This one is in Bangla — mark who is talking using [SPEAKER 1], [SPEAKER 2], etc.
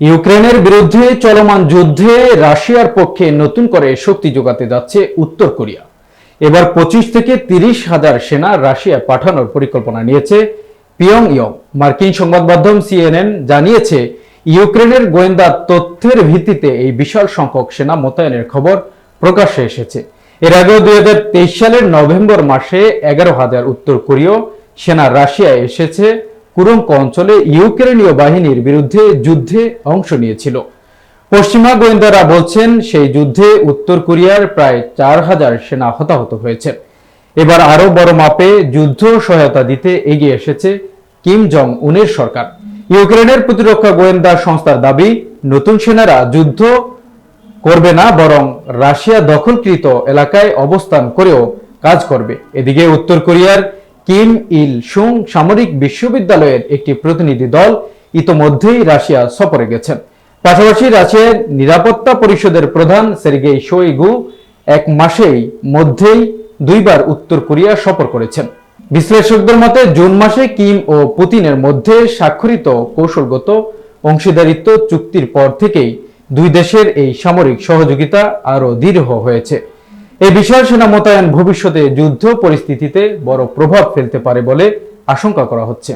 [SPEAKER 1] ইউক্রেনের বিরুদ্ধে চলমান যুদ্ধে রাশিয়ার পক্ষে নতুন করে শক্তি যোগাতে যাচ্ছে উত্তর কোরিয়া। এবার পঁচিশ থেকে তিরিশ হাজার সেনা রাশিয়া পাঠানোর পরিকল্পনা নিয়েছে পিয়ং ইয়ং মার্কিন সংবাদ মাধ্যম সিএনএন জানিয়েছে, ইউক্রেনের গোয়েন্দা তথ্যের ভিত্তিতে এই বিশাল সংখ্যক সেনা মোতায়েনের খবর প্রকাশ্যে এসেছে। এর আগেও দুই সালের নভেম্বর মাসে এগারো হাজার উত্তর কোরীয় সেনা রাশিয়ায় এসেছে। কুরঙ্ক অঞ্চলে ইউক্রেনীয় বাহিনীর বিরুদ্ধে যুদ্ধে অংশ নিয়েছিল। পশ্চিমা গোয়েন্দারা বলছেন, সেই যুদ্ধে উত্তর কোরিয়ার প্রায় চার হাজার সেনা হতাহত হয়েছে। এবার আরও বড় মাপে যুদ্ধ সহায়তা দিতে এগিয়ে এসেছে কিম জং উনের সরকার। ইউক্রেনের প্রতিরক্ষা গোয়েন্দা সংস্থার দাবি, নতুন সেনারা যুদ্ধ করবে না, বরং রাশিয়া দখলকৃত এলাকায় অবস্থান করেও কাজ করবে। এদিকে উত্তর কোরিয়ার কিম ইল সুং সামরিক বিশ্ববিদ্যালয়ের একটি প্রতিনিধি দল ইতোমধ্যেই রাশিয়া সফরে গেছেন। পাশাপাশি রাশিয়ার নিরাপত্তা পরিষদের প্রধান সের্গেই শোইগু এক মাসেই মধ্যেই দুইবার উত্তর কোরিয়া সফর করেছেন। বিশ্লেষকদের মতে, জুন মাসে কিম ও পুতিনের মধ্যে স্বাক্ষরিত কৌশলগত অংশীদারিত্ব চুক্তির পর থেকেই দুই দেশের এই সামরিক সহযোগিতা আরও দৃঢ় হয়েছে। এই বিশাল সেনা মোতায়েন ভবিষ্যতে যুদ্ধ পরিস্থিতিতে বড় প্রভাব ফেলতে পারে বলে আশঙ্কা করা হচ্ছে।